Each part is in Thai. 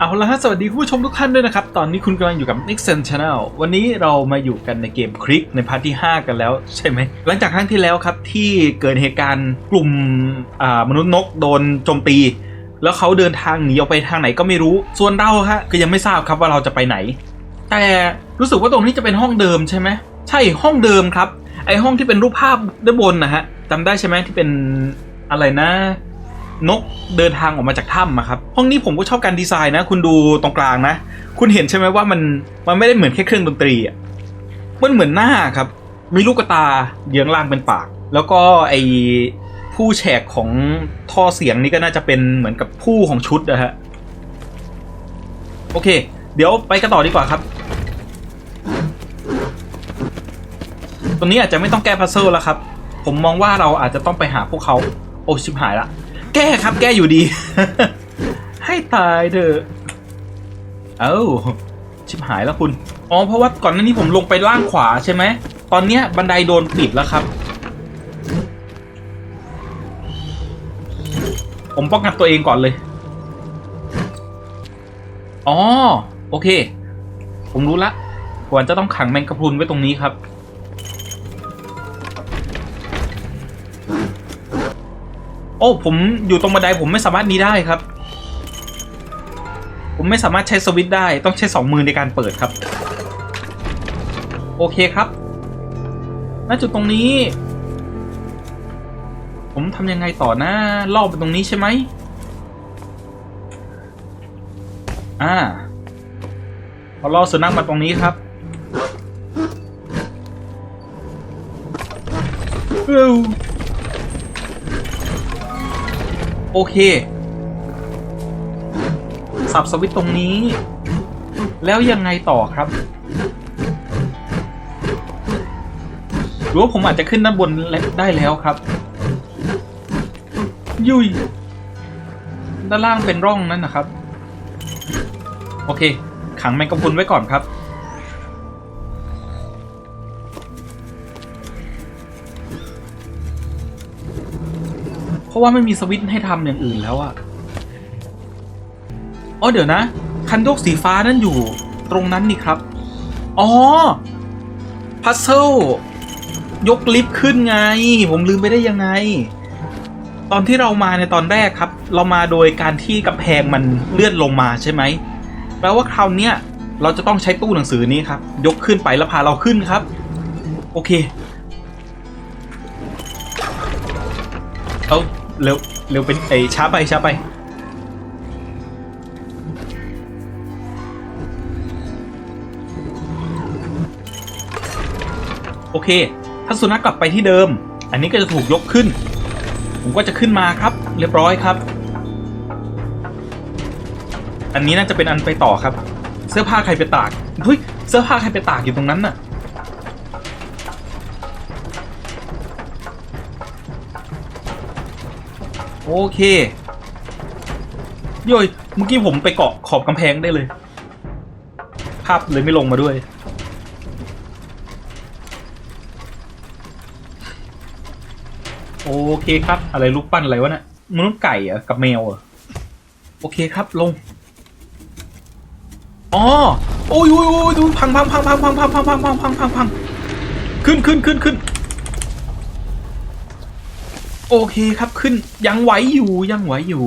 เอาละฮะสวัสดีคุณผู้ชมทุกท่านด้วยนะครับ ตอนนี้คุณกำลังอยู่กับ Nixon Channel วันนี้เรามาอยู่กันในเกมคลิกในพาร์ทที่ 5 กันแล้วใช่ไหม หลังจากครั้งที่แล้วครับ ที่เกิดเหตุการณ์กลุ่มมนุษย์นกโดนโจมตี แล้วเขาเดินทางหนีออกไปทางไหนก็ไม่รู้ ส่วนเราฮะก็ยังไม่ทราบครับว่าเราจะไปไหน แต่รู้สึกว่าตรงนี้จะเป็นห้องเดิมใช่ไหมใช่ห้องเดิมครับ ไอห้องที่เป็นรูปภาพด้านบนนะฮะจำได้ใช่ไหมที่เป็นอะไรนะ นกเดินทางออกมาจากถ้ำอะครับ ห้องนี้ผมก็ชอบการดีไซน์นะ คุณดูตรงกลางนะ คุณเห็นใช่ไหมว่ามันมันไม่ได้เหมือนแค่เครื่องดนตรีอะมันเหมือนหน้าครับ มีลูกตาเยื้องล่างเป็นปาก แล้วก็ไอผู้แฉกของท่อเสียงนี่ก็น่าจะเป็นเหมือนกับผู้ของชุดนะฮะโอเค เดี๋ยวไปกันต่อดีกว่าครับตรงนี้อาจจะไม่ต้องแก้พัซเซิลแล้วครับ ผมมองว่าเราอาจจะต้องไปหาพวกเขา โอ้ชิบหายละ ก้ครับแก้อยู่ดี ให้ตายเถอะเอ้าชิบหายแล้วคุณ อ๋อ เพราะว่าก่อนหน้านี้ผมลงไปล่างขวาใช่ไหม ตอนเนี้ยบันไดโดนปิดแล้วครับ ผมป้องกันตัวเองก่อนเลย อ๋อ โอเค ผมรู้ละควรจะต้องขังแมงกะพรุนไว้ตรงนี้ครับ โอ้ผมอยู่ตรงบันไดผมไม่สามารถนี้ได้ครับ ผมไม่สามารถใช้สวิตช์ได้ต้องใช้สองมือในการเปิดครับ โอเคครับณจุดตรงนี้ ผมทำยังไงต่อนะล่อไปตรงนี้ใช่ไหมอ่าพอล่อสุนัขมาตรงนี้ครับเอ้า โอเค สับสวิตตรงนี้ แล้วยังไงต่อครับ หรือว่าผมอาจจะขึ้นด้านบนได้แล้วครับ ยุยด้านล่างเป็นร่องนั่นนะครับ โอเค ขังแมงกะพรุนไว้ก่อนครับ ราะว่าไม่มีสวิตช์ให้ทำอย่างอื่นแล้วอะอ๋อเดี๋ยวนะ คันโยกสีฟ้านั่นอยู่ตรงนั้นนี่ครับ อ๋อ พัซเซิลยกลิฟต์ขึ้นไง ผมลืมไปได้ยังไง ตอนที่เรามาในตอนแรกครับ เรามาโดยการที่กำแพงมันเลื่อนลงมาใช่ไหมแปลว่าคราวเนี้ยเราจะต้องใช้ตู้หนังสือนี้ครับ ยกขึ้นไปแล้วพาเราขึ้นครับ โอเค เร็วเร็วเป็นไอช้าไปช้าไปโอเค ถ้าสุนัขกลับไปที่เดิม อันนี้ก็จะถูกยกขึ้น ผมก็จะขึ้นมาครับ เรียบร้อยครับ อันนี้น่าจะเป็นอันไปต่อครับ เสื้อผ้าใครไปตากเฮ้ยเสื้อผ้าใครไปตากอยู่ตรงนั้นน่ะ โอเคโยยเมื่อกี้ผมไปเกาะขอบกำแพงได้เลย ภาพเลยไม่ลงมาด้วย โอเคครับ อะไรรูปปั้นอะไรวะเนี่ยมนุษย์ไก่อะกับแมวอะโอเคครับลงอ๋อโอ้ยโอ้ยโอ้ยดูพังพังพังพังพังพังพังพังพังพังพังพังขึ้นขึ้นขึ้นขึ้น โอเคครับขึ้นยังไหวอยู่ยังไหวอยู่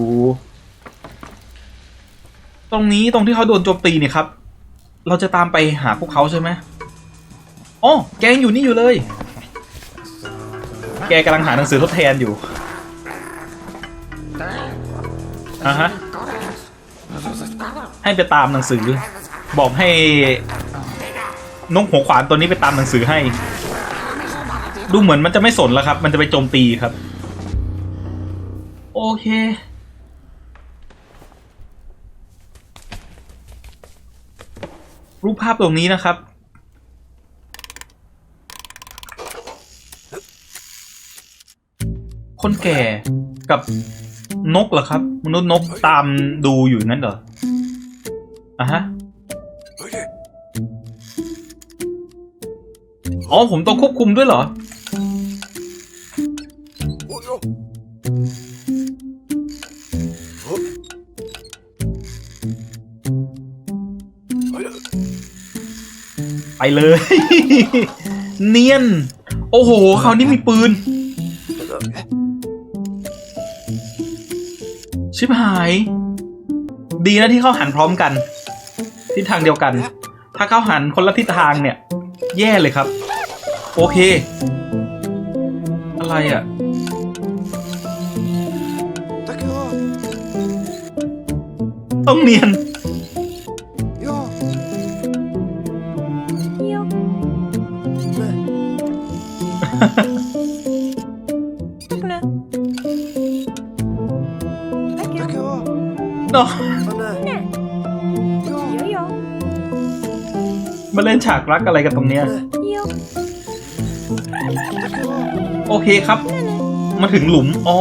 ตรงนี้ตรงที่เขาโดนโจมตีเนี่ยครับ เราจะตามไปหาพวกเขาใช่ไหมอ๋อแกยังอยู่นี่อยู่เลย แกกำลังหาหนังสือทดแทนอยู่อะฮะให้ไปตามหนังสือ บอกให้นกหัวขวานตัวนี้ไปตามหนังสือให้ ดูเหมือนมันจะไม่สนแล้วครับ มันจะไปโจมตีครับ อเค รูปภาพตรงนี้นะครับ คนแก่กับนกเหรอครับ มนุษย์นกตามดูอยู่นั่นเหรออะฮะอ๋อผมต้องควบคุมด้วยเหรอ ไปเลย เนียน โอ้โหคราวนี้มีปืน ชิบหาย ดีนะที่เข้าหันพร้อมกัน ทิศทางเดียวกัน ถ้าเข้าหันคนละทิศทางเนี่ย แย่เลยครับ โอเค อะไรอะ่ะต้องเนียน มาเล่นฉากรักอะไรกันตรงเนี้ย โอเคครับ มาถึงหลุม อ๋อ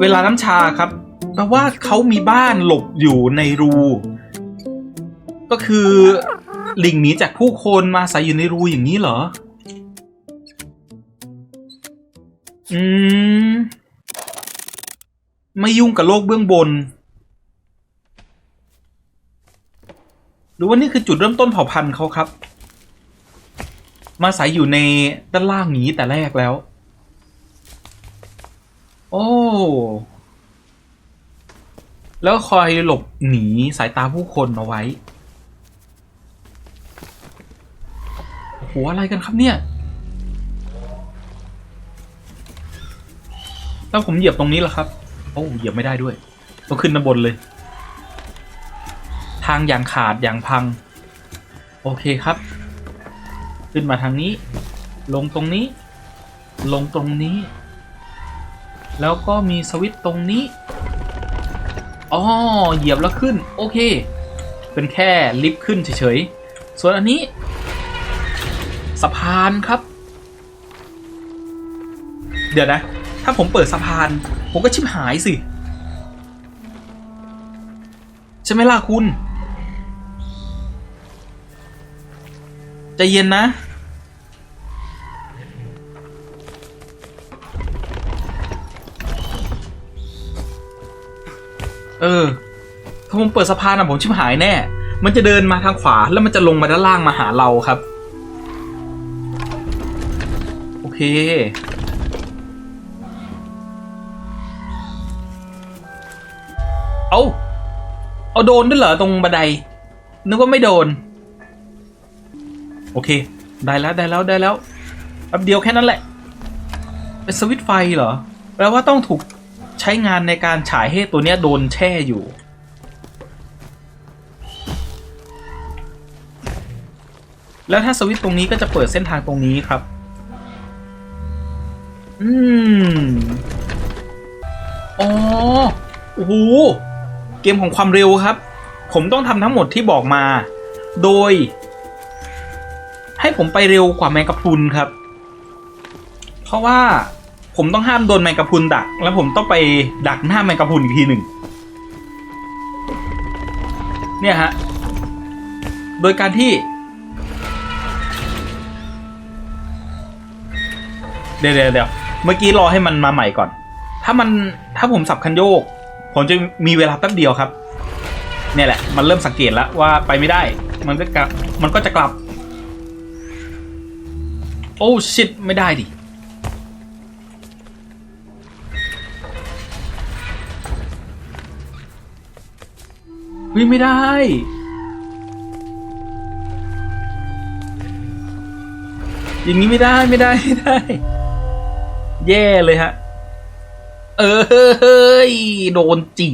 เวลาน้ำชาครับแปลว่าเขามีบ้านหลบอยู่ในรู ก็คือลิงหนีจากผู้คนมาใส่อยู่ในรูอย่างนี้เหรอ อืม ไม่ยุ่งกับโลกเบื้องบน รือว่านี่คือจุดเริ่มต้นเผ่าพันธุ์เขาครับ มาอาศัยอยู่ในด้านล่างนี้แต่แรกแล้ว โอ้แล้วคอยหลบหนีสายตาผู้คนเอาไว้โหอะไรกันครับเนี่ย แล้วผมเหยียบตรงนี้เหรอครับ โอ้เหยียบไม่ได้ด้วยต้องขึ้นด้านบนเลย ทางอย่างขาดอย่างพัง โอเคครับ ขึ้นมาทางนี้ ลงตรงนี้ ลงตรงนี้ แล้วก็มีสวิตช์ตรงนี้อ๋อเหยียบแล้วขึ้น โอเค เป็นแค่ลิฟต์ขึ้นเฉยๆ ส่วนอันนี้ สะพานครับ เดี๋ยวนะ ถ้าผมเปิดสะพาน ผมก็ชิบหายสิ ใช่ไหมล่ะคุณ ใจเย็นนะ เออ ถ้าผมเปิดสะพานอะผมชิบหายแน่ มันจะเดินมาทางขวาแล้วมันจะลงมาด้านล่างมาหาเราครับ โอเค เอา เอาโดนด้วยเหรอตรงบันได นึกว่าไม่โดน โอเค ได้แล้วได้แล้วได้แล้วแป๊บเดียวแค่นั้นแหละ เป็นสวิตไฟเหรอ แปลว่าต้องถูกใช้งานในการฉายให้ตัวเนี้ยโดนแช่อยู่ แล้วถ้าสวิตตรงนี้ก็จะเปิดเส้นทางตรงนี้ครับ อืม อ๋อ โอ้โห เกมของความเร็วครับ ผมต้องทำทั้งหมดที่บอกมา โดย ให้ผมไปเร็วกว่าแมงกะพรุนครับ เพราะว่าผมต้องห้ามโดนแมงกะพรุนดัก แล้วผมต้องไปดักหน้าแมงกะพรุนอีกทีหนึ่ง เนี่ยฮะ โดยการที่เดี๋ยวเดี๋ยวเดี๋ยวเมื่อกี้รอให้มันมาใหม่ก่อน ถ้ามันถ้าผมสับคันโยก ผมจะมีเวลาแป๊บเดียวครับ เนี่ยแหละ มันเริ่มสังเกตแล้วว่าไปไม่ได้ มันก็กลับ มันก็จะกลับ อ้ชิตไม่ได้ดิ วิ่งไม่ได้ อย่างนี้ไม่ได้ไม่ได้ไม่ได้ แย่เลยฮะ เออเฮ้ย โดนจี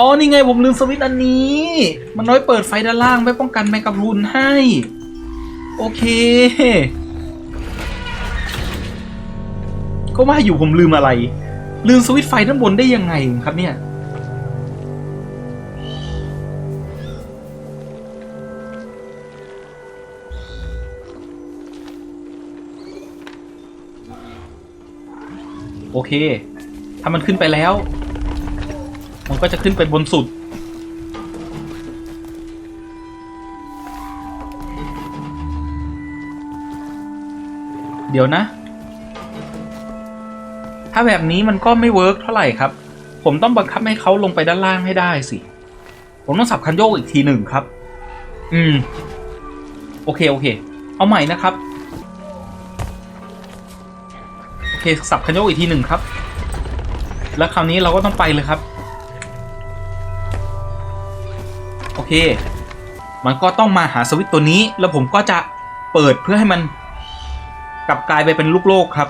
อ๋อนี่ไงผมลืมสวิตช์อันนี้ มันน้อยเปิดไฟด้านล่างไม่ป้องกันแมงกะพรุนให้ โอเค ก็ว่าอยู่ผมลืมอะไร ลืมสวิตช์ไฟด้านบนได้ยังไงครับเนี่ย โอเค ถ้ามันขึ้นไปแล้ว มันก็จะขึ้นไปบนสุด เดี๋ยวนะ ถ้าแบบนี้มันก็ไม่เวิร์กเท่าไหร่ครับ ผมต้องบังคับให้เขาลงไปด้านล่างให้ได้สิ ผมต้องสับคันโยกอีกทีหนึ่งครับ อืม โอเค โอเค เอาใหม่นะครับ โอเค สับคันโยกอีกทีหนึ่งครับ แล้วคราวนี้เราก็ต้องไปเลยครับ เค มันก็ต้องมาหาสวิตตัวนี้ แล้วผมก็จะเปิดเพื่อให้มันกลับกลายไปเป็นลูกโลกครับ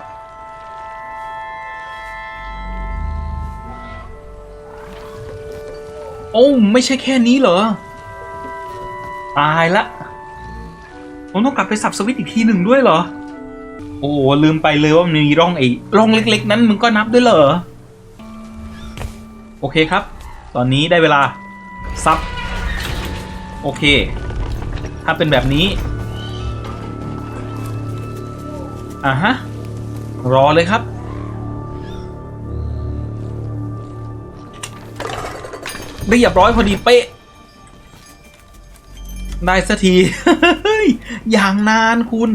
โอ้ไม่ใช่แค่นี้เหรอ ตายละ ผมต้องกลับไปสับสวิตอีกทีหนึ่งด้วยเหรอ โอ้ลืมไปเลยว่ามันมีร่องไอ้ร่องเล็กๆ นั้นมึงก็นับด้วยเหรอ โอเคครับ ตอนนี้ได้เวลาซับ โอเค ถ้าเป็นแบบนี้ อะฮะ รอเลยครับ เรียบร้อยพอดีเป๊ะ ได้สักที อย่างนานคุณ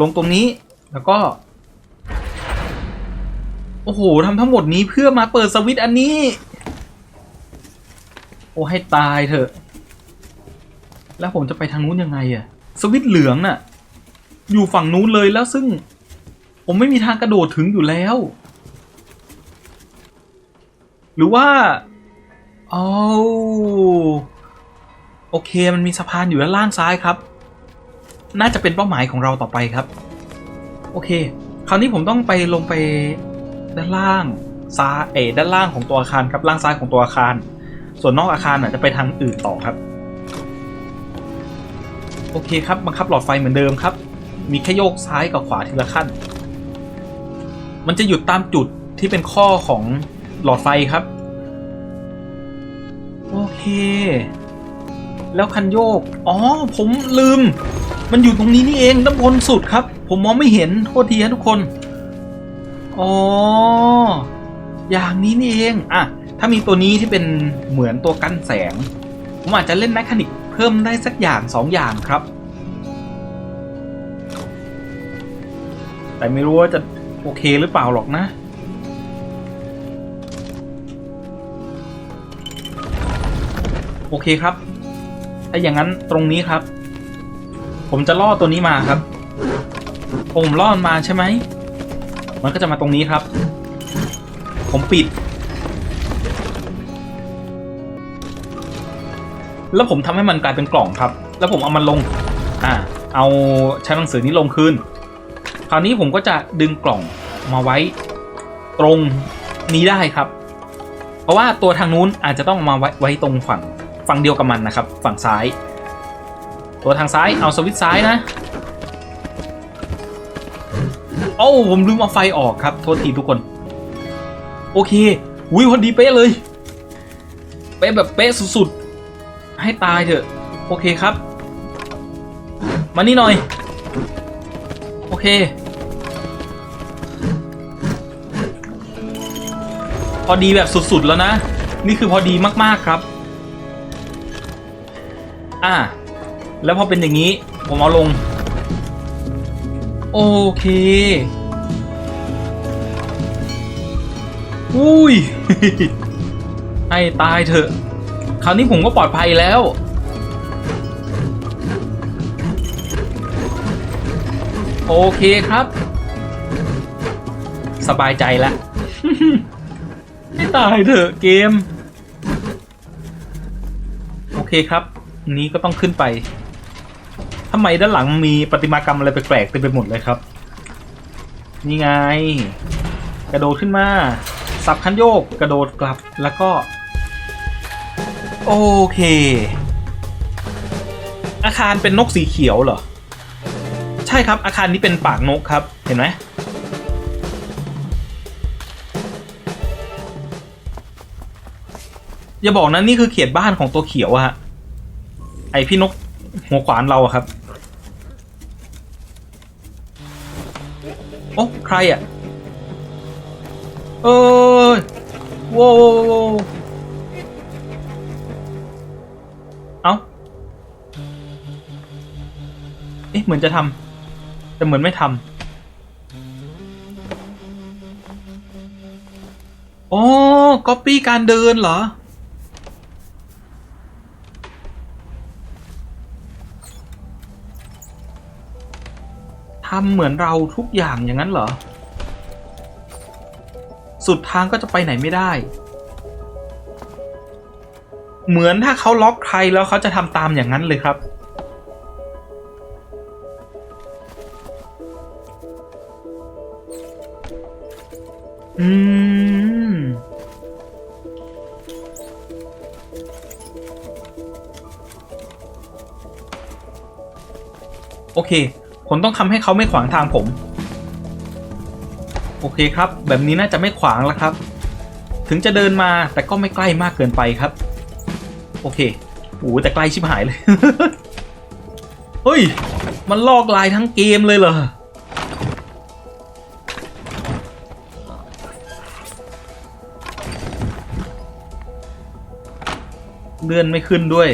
ลงตรงนี้แล้วก็ โอ้โหทำทั้งหมดนี้เพื่อมาเปิดสวิตช์อันนี้ โอ้ให้ตายเถอะ แล้วผมจะไปทางนู้นยังไงอะสวิตช์เหลืองน่ะ อยู่ฝั่งนู้นเลยแล้วซึ่ง ผมไม่มีทางกระโดดถึงอยู่แล้ว หรือว่าเอาโอเคมันมีสะพานอยู่ด้านล่างซ้ายครับ น่าจะเป็นเป้าหมายของเราต่อไปครับ โอเค คราวนี้ผมต้องไปลงไปด้านล่างซ้ายเอด้านล่างของตัวอาคารครับล่างซ้ายของตัวอาคาร ส่วนนอกอาคารน่ะจะไปทางอื่นต่อครับ โอเคครับบังคับหลอดไฟเหมือนเดิมครับ มีแค่โยกซ้ายกับขวาทีละขั้น มันจะหยุดตามจุดที่เป็นข้อของหลอดไฟครับ โอเค แล้วคันโยก อ๋อ ผมลืม มันอยู่ตรงนี้นี่เองด้านบนสุดครับ ผมมองไม่เห็นโทษทีนะทุกคน อ๋อ อย่างนี้นี่เอง อะ ถ้ามีตัวนี้ที่เป็นเหมือนตัวกั้นแสง ผมอาจจะเล่นแมคานิก เพิ่มได้สักอย่างสองอย่างครับ แต่ไม่รู้ว่าจะโอเคหรือเปล่าหรอกนะ โอเคครับ ถ้าอย่างนั้นตรงนี้ครับ ผมจะล่อตัวนี้มาครับผมล่อมันมาใช่ไหมมันก็จะมาตรงนี้ครับ ผมปิด แล้วผมทำให้มันกลายเป็นกล่องครับ แล้วผมเอามันลง อ่า เอาชั้นหนังสือนี้ลงคืน คราวนี้ผมก็จะดึงกล่องมาไว้ตรงนี้ได้ครับ เพราะว่าตัวทางนู้นอาจจะต้องมาไว้ไวตรงฝั่งฝั่งเดียวกับมันนะครับ ฝั่งซ้าย ตัวทางซ้ายเอาสวิตช์ซ้ายนะโอ้ผมลืมเอาไฟออกครับ โทษทีทุกคน โอเค อุ้ยพอดีเป๊ะเลย เป๊ะแบบเป๊ะสุดๆ ให้ตายเถอะ โอเคครับ มานี่หน่อย โอเค พอดีแบบสุดๆแล้วนะ นี่คือพอดีมากๆครับ อ่า แล้วพอเป็นอย่างนี้ ผมเอาลง โอเคอุ้ย ให้ตายเถอะ คราวนี้ผมก็ปลอดภัยแล้ว โอเคครับ สบายใจแล้วให้ตายเถอะเกม โอเคครับ นี้ก็ต้องขึ้นไปทำไมด้านหลังมีประติมากรรมอะไรแปลกๆเต็มไปหมดเลยครับ นี่ไง กระโดดขึ้นมา สับคันโยก กระโดดกลับแล้วก็ โอเค อาคารเป็นนกสีเขียวเหรอ ใช่ครับอาคารนี้เป็นปากนกครับ เห็นไหมอย่าบอกนะนี่คือเขียนบ้านของตัวเขียวอะฮะไอพี่นกหัวขวานเราอะครับโอ้ใครอะเออโว้วโว้ เอ๊ะเหมือนจะทำแต่เหมือนไม่ทำอ๋อก๊อปปี้การเดินเหรอ ทำเหมือนเราทุกอย่างอย่างนั้นเหรอ สุดทางก็จะไปไหนไม่ได้ เหมือนถ้าเขาล็อกใครแล้วเขาจะทำตามอย่างนั้นเลยครับ อืม โอเค ผมต้องทำให้เขาไม่ขวางทางผม โอเคครับ แบบนี้น่าจะไม่ขวางแล้วครับ ถึงจะเดินมาแต่ก็ไม่ใกล้มากเกินไปครับ โอเคโอ้แต่ใกล้ชิบหายเลย เฮ้ย มันลอกลายทั้งเกมเลยเหรอ เลื่อนไม่ขึ้นด้วย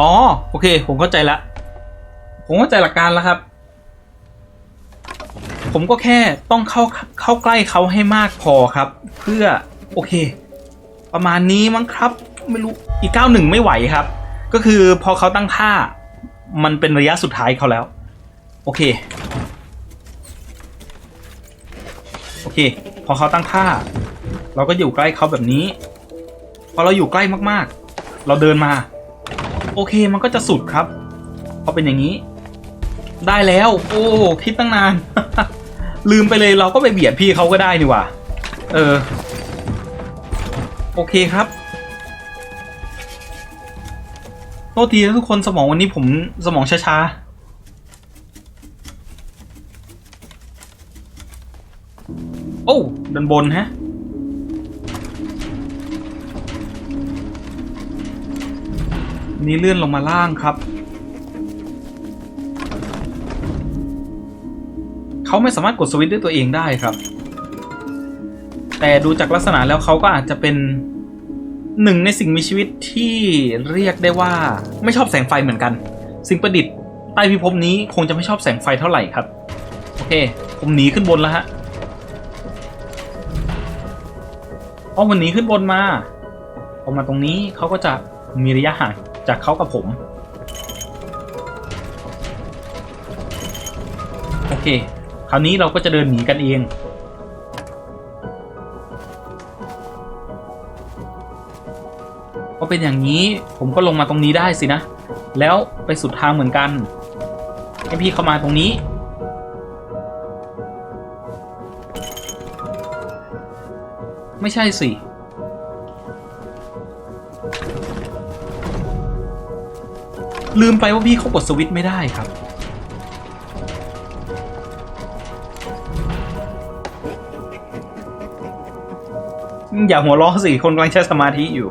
อ๋อ โอเค ผมเข้าใจละ ผมเข้าใจหลักการแล้วครับ ผมก็แค่ต้องเข้าเข้าใกล้เขาให้มากพอครับ เพื่อ โอเค ประมาณนี้มั้งครับ ไม่รู้ อีกก้าวหนึ่งไม่ไหวครับ ก็คือพอเขาตั้งท่า มันเป็นระยะสุดท้ายเขาแล้ว โอเค โอเค พอเขาตั้งท่า เราก็อยู่ใกล้เขาแบบนี้ พอเราอยู่ใกล้มากๆ เราเดินมา โอเคมันก็จะสุดครับพอเป็นอย่างนี้ ได้แล้ว โอ้คิดตั้งนาน ลืมไปเลยเราก็ไปเบียดพี่เขาก็ได้นี่ว่าเออ โอเคครับโทษทีนะทุกคนสมองวันนี้ผมสมองช้าๆ โอ้ดันบนฮะ นี่เลื่อนลงมาล่างครับ เขาไม่สามารถกดสวิตช์ด้วยตัวเองได้ครับ แต่ดูจากลักษณะแล้วเขาก็อาจจะเป็นหนึ่งในสิ่งมีชีวิตที่เรียกได้ว่าไม่ชอบแสงไฟเหมือนกัน สิ่งประดิษฐ์ใต้พิภพนี้คงจะไม่ชอบแสงไฟเท่าไหร่ครับ โอเค ผมหนีขึ้นบนแล้วฮะ เพราะมันนี้ขึ้นบนมาพอกมาตรงนี้เขาก็จะมีระยะห่างจากเขากับผม โอเค คราวนี้เราก็จะเดินหนีกันเองพอเป็นอย่างนี้ผมก็ลงมาตรงนี้ได้สินะ แล้วไปสุดทางเหมือนกันให้พี่เข้ามาตรงนี้ ไม่ใช่สิ ลืมไปว่าพี่เขากดสวิตช์ไม่ได้ครับ อย่าหัวล้อสิ คนกำลังใช้สมาธิอยู่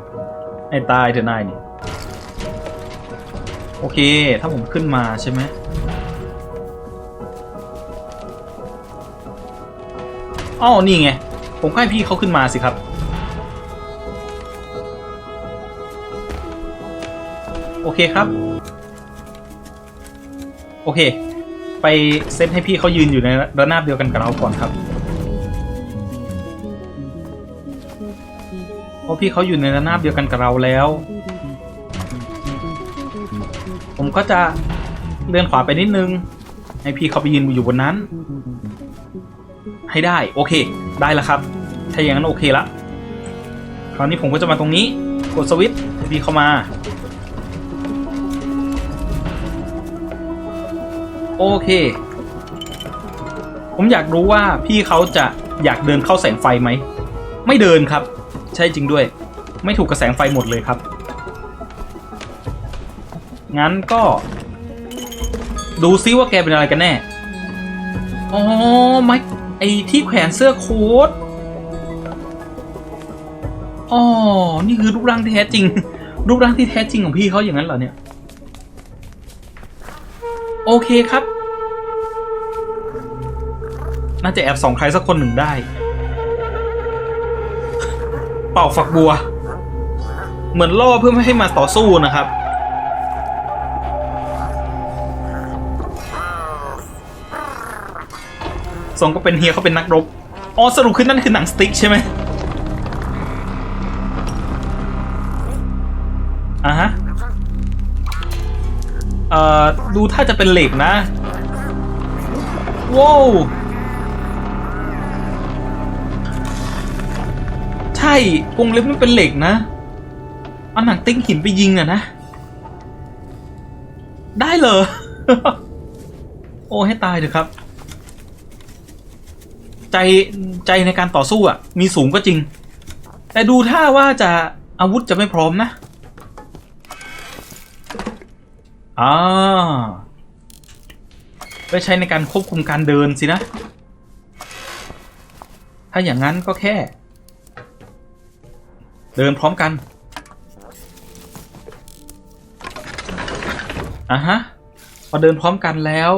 ให้ตายเถอะนายนี่ โอเค ถ้าผมขึ้นมาใช่ไหมอ้าวนี่ไง ผมให้พี่เขาขึ้นมาสิครับ โอเคครับ โอเค ไปเซตให้พี่เขายืนอยู่ในระนาบเดียวกันกับเราก่อนครับเพราะพี่เขาอยู่ในระนาบเดียวกันกับเราแล้ว ผมก็จะเลื่อนขวาไปนิดนึง ให้พี่เขาไปยืนอยู่บนนั้น ให้ได้โอเค ได้แล้วครับ ถ้าอย่างนั้นโอเคละคราวนี้ผมก็จะมาตรงนี้กดสวิตช์ให้พี่เข้ามา โอเค ผมอยากรู้ว่าพี่เขาจะอยากเดินเข้าแสงไฟไหม ไม่เดินครับ ใช่จริงด้วย ไม่ถูกกระแสงไฟหมดเลยครับ งั้นก็ ดูซิว่าแกเป็นอะไรกันแน่ อ๋อไม่ ไอ้ที่แขวนเสื้อโค้ทอ๋อ นี่คือรูปร่างที่แท้จริง รูปร่างที่แท้จริงของพี่เขาอย่างนั้นเหรอเนี่ย โอเคครับ น่าจะแอบสองใครสักคนหนึ่งได้ เป่าฝักบัว เหมือนล่อเพื่อไม่ให้มาต่อสู้นะครับ ทรงก็เป็นเฮียเขาเป็นนักรบ อ๋อสรุปคือนั่นคือหนังสติ๊กใช่ไหมอะฮะ เอ่อ ดูถ้าจะเป็นเหล็กนะ ว้าวใช่กรงเล็บมันเป็นเหล็กนะเอาหนังติ๊กหินไปยิงอะนะ ได้เหรอโอ้ให้ตายเถอะครับ ใจใจในการต่อสู้อะ มีสูงก็จริง แต่ดูท่าว่าจะอาวุธจะไม่พร้อมนะอ่าไปใช้ในการควบคุมการเดินสินะ ถ้าอย่างนั้นก็แค่ เดินพร้อมกันอะฮะ พอเดินพร้อมกันแล้ว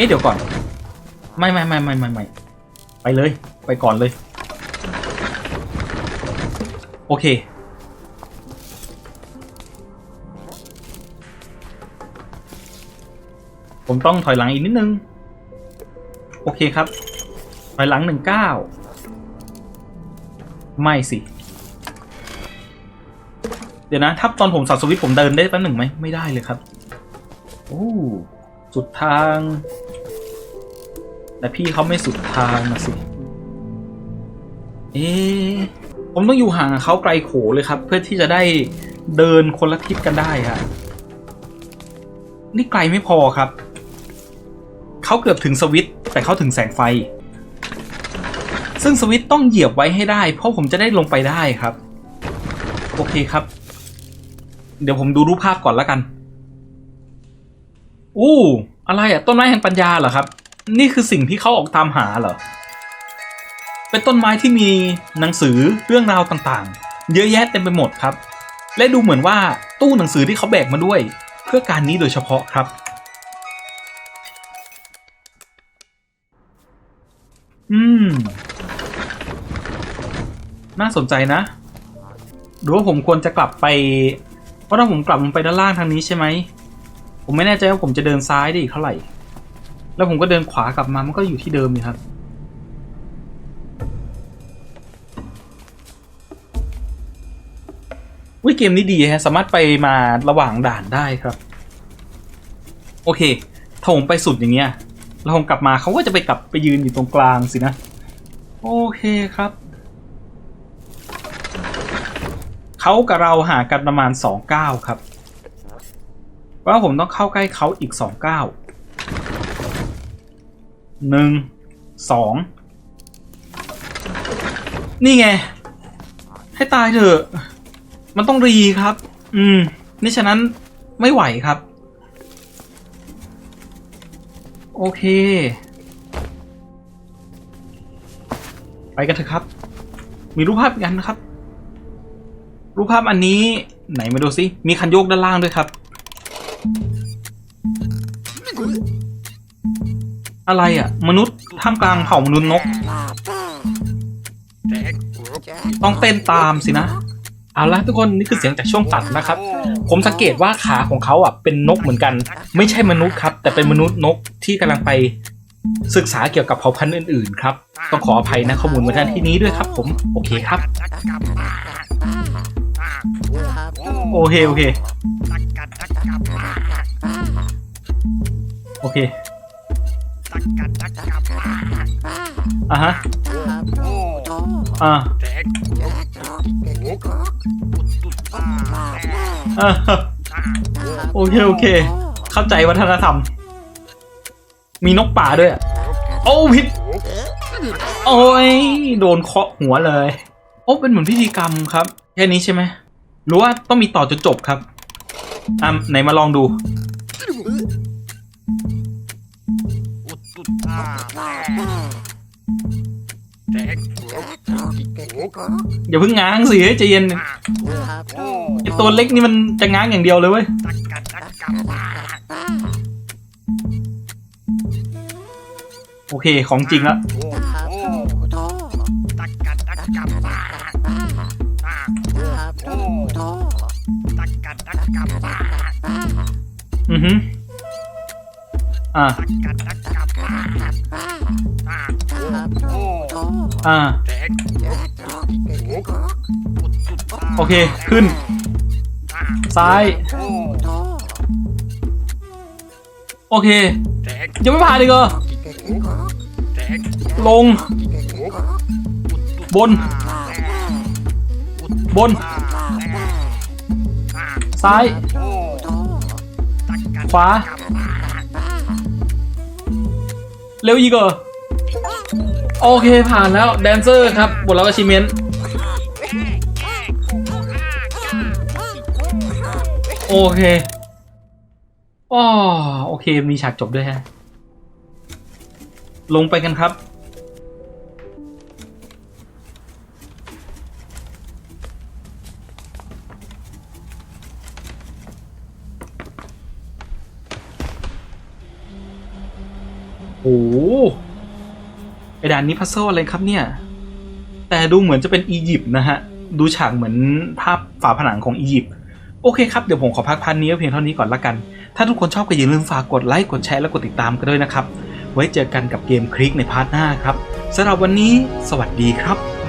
อ๊ะเดี๋ยวก่อน ไม่ไม่ไม่ไม่ไม่ไม่ไปเลย ไปก่อนเลย โอเค ผมต้องถอยหลังอีกนิดนึง โอเคครับ ถอยหลังหนึ่งเก้าไม่สิ เดี๋ยวนะ ถ้าตอนผมสับสวิตผมเดินได้แป๊บหนึ่งไหม ไม่ได้เลยครับ โอ้ สุดทาง แต่พี่เขาไม่สุดทางนะสิ เอ๊ผมต้องอยู่ห่างเขาไกลโขเลยครับ เพื่อที่จะได้เดินคนละทิศกันได้ครับนี่ไกลไม่พอครับ เขาเกือบถึงสวิตช์แต่เขาถึงแสงไฟ ซึ่งสวิตช์ต้องเหยียบไว้ให้ได้ เพราะผมจะได้ลงไปได้ครับ โอเคครับ เดี๋ยวผมดูรูปภาพก่อนแล้วกัน อู้ อะไรอะต้นไม้แห่งปัญญาเหรอครับ นี่คือสิ่งที่เขาออกตามหาเหรอ เป็นต้นไม้ที่มีหนังสือเรื่องราวต่างๆ เยอะแยะเต็มไปหมดครับ และดูเหมือนว่าตู้หนังสือที่เขาแบกมาด้วย เพื่อการนี้โดยเฉพาะครับ อืม น่าสนใจนะ หรือว่าผมควรจะกลับไป เพราะถ้าผมกลับลงไปด้านล่างทางนี้ใช่ไหม ผมไม่แน่ใจว่าผมจะเดินซ้ายได้อีกเท่าไหร่ แล้วผมก็เดินขวากลับมามันก็อยู่ที่เดิมนี่ครับ วิเกมนี้ดีฮะ สามารถไปมาระหว่างด่านได้ครับ โอเค ถ้าผมไปสุดอย่างเงี้ย แล้วผมกลับมาเขาก็จะไปกลับไปยืนอยู่ตรงกลางสินะ โอเคครับ เขากับเราห่างกันประมาณสองเก้าครับว่าผมต้องเข้าใกล้เขาอีกสองเก้า หนึ่งสองนี่ไง ให้ตายเถอะ มันต้องรีครับ อืม นี่ฉะนั้นไม่ไหวครับ โอเค ไปกันเถอะครับ มีรูปภาพกันนะครับ รูปภาพอันนี้ไหนมาดูสิมีคันโยกด้านล่างด้วยครับ อะไรอะ มนุษย์ท่ามกลางเผ่ามนุษย์นก ต้องเต้นตามสินะเอาละทุกคนนี่คือเสียงจากช่วงตัดนะครับ ผมสังเกตว่าขาของเขาอะเป็นนกเหมือนกัน ไม่ใช่มนุษย์ครับ แต่เป็นมนุษย์นกที่กำลังไปศึกษาเกี่ยวกับเผ่าพันธุ์อื่นๆครับ ต้องขออภัยนะข้อมูลมาทางที่นี้ด้วยครับ ผมโอเคครับ โอเคโอเคโอเค อะฮะอ่าอ่าโอเคโอเค เข้าใจวัฒนธรรม มีนกป่าด้วยโอ้ผิดโอ้ยโดนเคาะหัวเลย โอ้เป็นเหมือนพิธีกรรมครับ แค่นี้ใช่ไหมหรือว่าต้องมีต่อจนจบครับอะไหนมาลองดู อย่าเพิ่งง้างสิเฮ้ยใจเย็นไอตัวเล็กนี่มันจะง้างอย่างเดียวเลยเว้ยโอเคของจริงแล้วอือฮึอ่า อ่า โอเค ขึ้น ซ้าย โอเค ยังไม่ผ่านอีกเหรอลง บน บน ซ้าย ขวา เร็วอีกเหรอ โอเคผ่านแล้วแดนเซอร์ครับบทแล้วก็ชิเมนโอเคอ๋อโอเคมีฉากจบด้วยฮะ ลงไปกันครับ โอ้ ไอด่านนี้พัซเซิลอะไรครับเนี่ย แต่ดูเหมือนจะเป็นอียิปต์นะฮะ ดูฉากเหมือนภาพฝาผนังของอียิปต์โอเคครับ เดี๋ยวผมขอพักพันนี้เพียงเท่านี้ก่อนละกัน ถ้าทุกคนชอบก็อย่าลืมฝากกดไลค์กดแชร์และกดติดตามกันด้วยนะครับ ไว้เจอกันกับเกมคลิกในพาร์ทหน้าครับสำหรับวันนี้ สวัสดีครับ